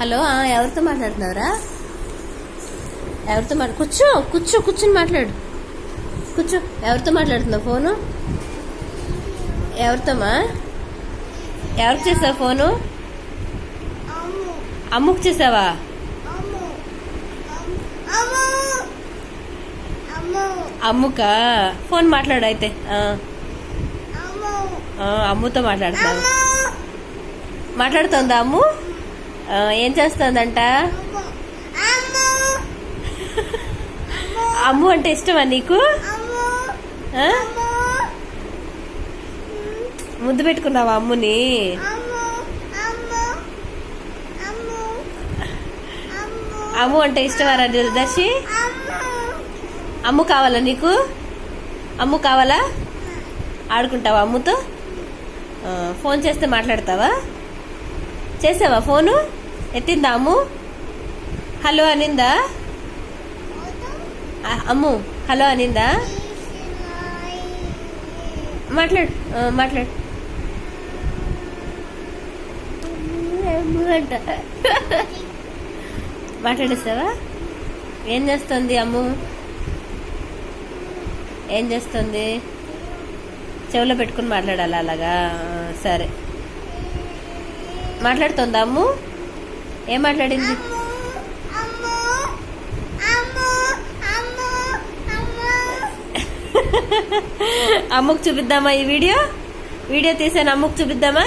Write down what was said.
Hello ఎవరితో మాట్లాడుతున్నావురా? ఎవరితో మాట్లా కూర్చో కూర్చో కూర్చొని మాట్లాడు. కూర్చో ఎవరితో మాట్లాడుతున్నావు ఫోను? ఎవరితోమా? ఎవరికి చేసావు ఫోను? అమ్ముకు చేసావా? అమ్ముక? అమ్ముకా ఫోన్ మాట్లాడు అయితే. అమ్ముతో మాట్లాడుతున్నావు మాట్లాడుతుందా అమ్ము? ఏం చేస్తుందంట? అమ్ము. అంటే ఇష్టమా నీకు? ముద్దు పెట్టుకున్నావా అమ్ముని? అమ్ము. అంటే ఇష్టమా దర్శి అమ్ము. అమ్ము కావాలా నీకు? అమ్ము కావాలా? ఆడుకుంటావా అమ్ముతో? ఫోన్ చేస్తే మాట్లాడతావా? చేసావా ఫోను? ఎత్తిందా అమ్ము? హలో అనిందా? అమ్ము హలో అనిందా? మాట్లాడు మాట్లాడు. అమ్ము అంట మాట్లాడేస్తావా ఏం చేస్తుంది అమ్ము? ఏం చేస్తుంది? చెవిలో పెట్టుకుని మాట్లాడాలి అలాగా? సరే. మాట్లాడుతుందా అమ్ము? ఏం మాట్లాడింది? అమ్ముకు చూపిద్దామా ఈ వీడియో? వీడియో తీసాను అమ్ముకు చూపిద్దామా?